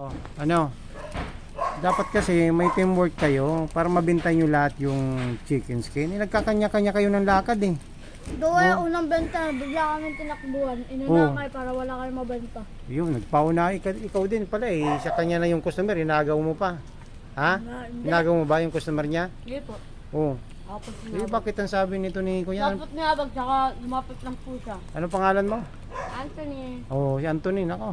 Oh, ano? Dapat kasi may teamwork kayo para mabenta nyo lahat yung chicken skin. Eh, nagkakanya-kanya kayo ng lakad eh. Gawa Oh. unang benta, bigla kami tinakbuhan. Inanakay para wala kayo mabenta. Yun, nagpauna. Ikaw, ikaw din pala eh. Sa kanya na yung customer, inagaw mo pa. Ha? Na. Inagaw mo ba yung customer niya? Hindi po. Oo. Ako po Eh, bakit ang sabi nito ni Kuya? Dapat niyabag, tsaka lumapit lang po siya. Anong pangalan mo? Anthony, Oh, si Anthony, nako.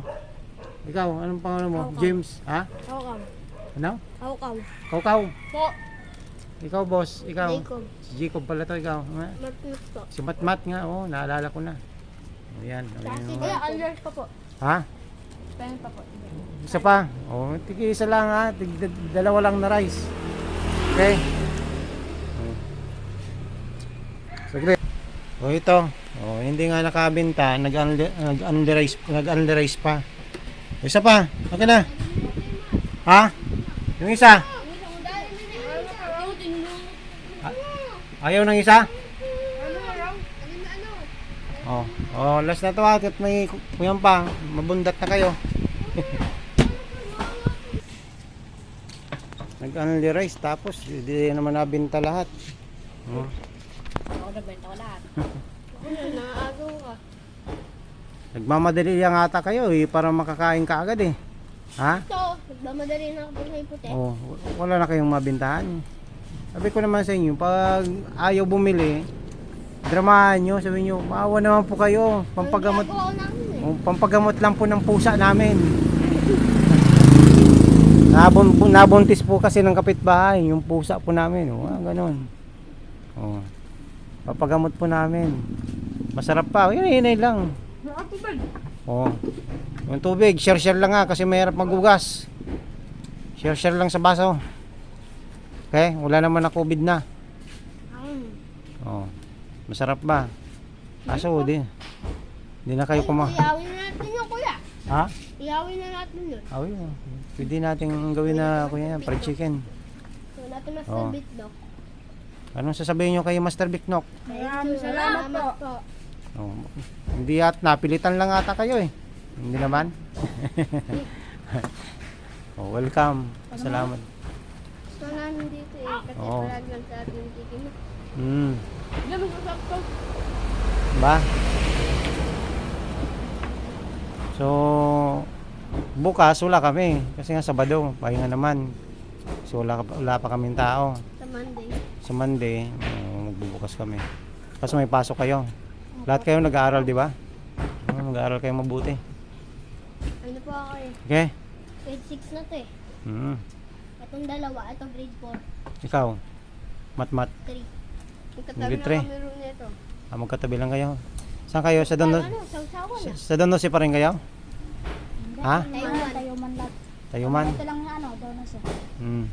Ikaw, anong pangalan mo? Kaukaw. James, ha? Kaukaw. Ano? Kaukaw. Kaukaw. Po, Ikaw, boss. Ikaw. Jacob. Si Jacob pala to, ikaw. Ha? Martinez po. Si Matmat nga, oh, naalala ko na. Oh, yan. Oh, Kasi yun, kaya. Alders pa po. Ha? Pen pa po. Isa pa. Oh, tigi isa lang ha. Tig dalawa lang na rice. Okay? Oh. Saglit. Oh, ito. Oh, hindi nga nakabenta, nag-underize nag-underize pa. Isa pa. Okay na. Ha? Yung isa. Ayaw ng isa? Oh, oh, last na to ha. At may kuyan pa. Mabundat na kayo. Nag-only rice tapos hindi naman nabenta lahat. Oh. Ako nagbenta ko lahat. Naagaw ka. Nagmamadali lang ata kayo eh para makakain ka agad eh. Ha? Ito, nagmamadali na ako sa puti. Oh, wala na kayong mabintahan. Sabi ko naman sa inyo, pag ayaw bumili, dramahan nyo, sabi nyo, maawa naman po kayo. Pampagamot, eh. oh, pampagamot lang po ng pusa namin. Nabun, nabuntis po kasi ng kapitbahay, yung pusa po namin. Oh, ah, ganun. Oh. Papagamot po namin. Masarap pa. Yun, yun, yun lang. Oh. Yung tubig, share-share lang nga kasi mahirap magugas. Share-share lang sa baso. Okay, wala naman na COVID na. Oh. Masarap ba? Kaso di. Di na kayo kuma. Iyawin na natin yun, kuya. Ha? Iyawin na natin yun. Oh, yun. Pwede natin gawin na kuya yan, fried chicken. So, natin mas bit daw. Anong sasabihin nyo kay Master Biknok? Maraming salamat po. Oh, hindi at napilitan lang ata kayo eh. Hindi naman. oh, welcome. Salamat. Gusto namin dito eh. Kasi Oo. palagi lang sa ating tikim. Hmm. Hindi mo sasakto. Ba? So, bukas wala kami. Kasi nga Sabado, pahinga naman. So, wala, ka- wala pa kaming tao. Sa Monday. Sa Monday, uh, magbubukas kami. Kasi may pasok kayo. Lahat kayo nag-aaral, di ba? Uh, nag-aaral kayo mabuti. Ano po ako eh. Okay? Grade 6 na to eh. Mm. Itong dalawa, ito grade 4. Ikaw, mat-mat. 3. Magkatabi Grade na three. kami room nito. Ah, magkatabi lang kayo. Saan kayo? Sa Dondo? Ano, Sa, na. sa Dondo pa rin kayo? Ha? Tayuman. Tayuman lahat. Tayuman? Ito lang yung ano, donuts eh. Mm.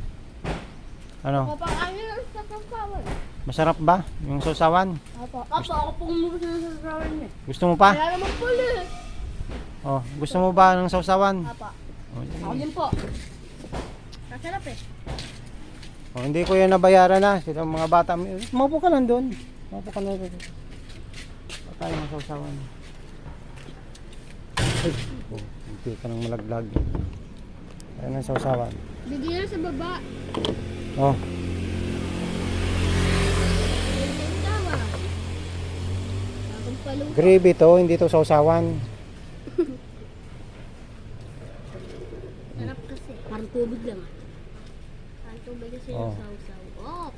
Ano? Kapag ano lang sa sausawa. Masarap ba yung sausawan? Opo. Opo, ako pong muna sa sausawa niya. Gusto mo pa? Kaya naman pala eh. Oh, gusto mo ba ng sausawan? Opo. Oh, Ako din po. Masarap eh. oh, hindi ko yan nabayaran na. Sila mga bata. Maupo ka lang doon. Maupo ka lang doon. Patay ng sausawan. Ay, oh, hindi ka nang malaglag. Ayan ang sausawan. Bigyan sa baba. Oh, Yung sausawa. Gravy to, hindi to sausawan. Sarap kasi. Parang tubig lang ah. Parang tubig kasi Oh. yung sausaw. Oh,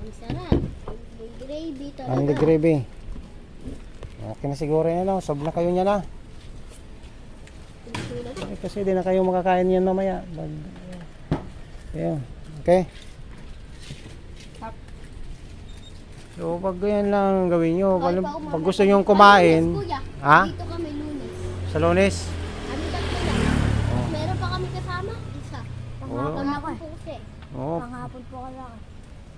ang sarap. May gravy talaga. Ang gravy. Okay na siguro yan. No? Sob na kayo niya na. Eh, kasi di na kayo makakain yan mamaya. Pag, Ayun. Okay? So, pag yan lang gawin nyo, pag, Kahit pa umaga pag gusto nyo Lunes, kumain, kuya. ha? Dito kami lunes. Sa lunes, tatlo lang. Oh. Meron pa kami kasama? Isa. Panghapon ako po kasi. oh, Panghapon po kasi ako.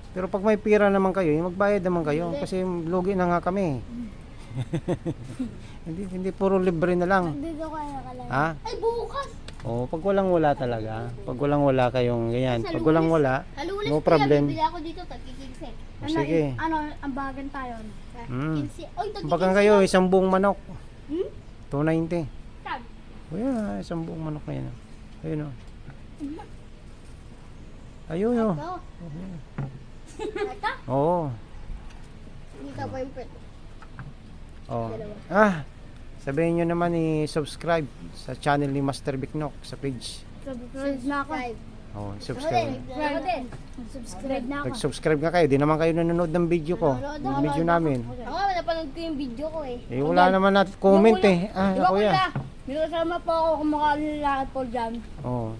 pero pag may pira naman kayo, eh, magbayad naman kayo kasi lugi na nga kami. hindi hindi puro libre na lang. Dito kayo nakalala. Ha? Ay, bukas! Oh, pag walang wala talaga. Pag walang wala kayong ganyan. Sa Pag walang Lunes. wala, Sa lunes No kuya, problem. bibili ako dito, tagkikigse. Oh, sige. Ano, ang bagan tayo? Mm. Kinsi. Oy, tagkikigse. Bagang kayo, isang buong manok. Hmm? 290. Tag. O yan, isang buong manok na yan. Ayun o. Ayun o. Ito. Ito? Oo. Dito po yung print. Oh. Ah, sabihin nyo naman i-subscribe sa channel ni Master Biknok sa page. Subscribe na ako. Oh, subscribe. Subscribe ako din. Subscribe na ako. Nag-subscribe nga kayo, di naman kayo nanonood ng video ko. Nanonood Yung ako. video namin. Ako, napanood ko yung video ko eh. Eh, wala naman natin comment eh. Ah, Di ba kuya. kuya? May kasama po ako kumakain ng lakad po dyan. Oh.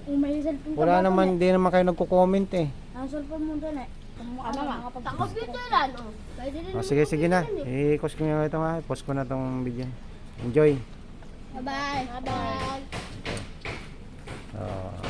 Kung may cellphone ka Wala naman, di naman kayo nagko-comment eh. Ang cellphone mo doon eh. Ano ano nga? Sa computeran, oh. Pwede Oh, sige, sige na. eh. I-post ko nga ito nga. Post ko na tong video. Enjoy. Bye-bye. Bye-bye. Oh.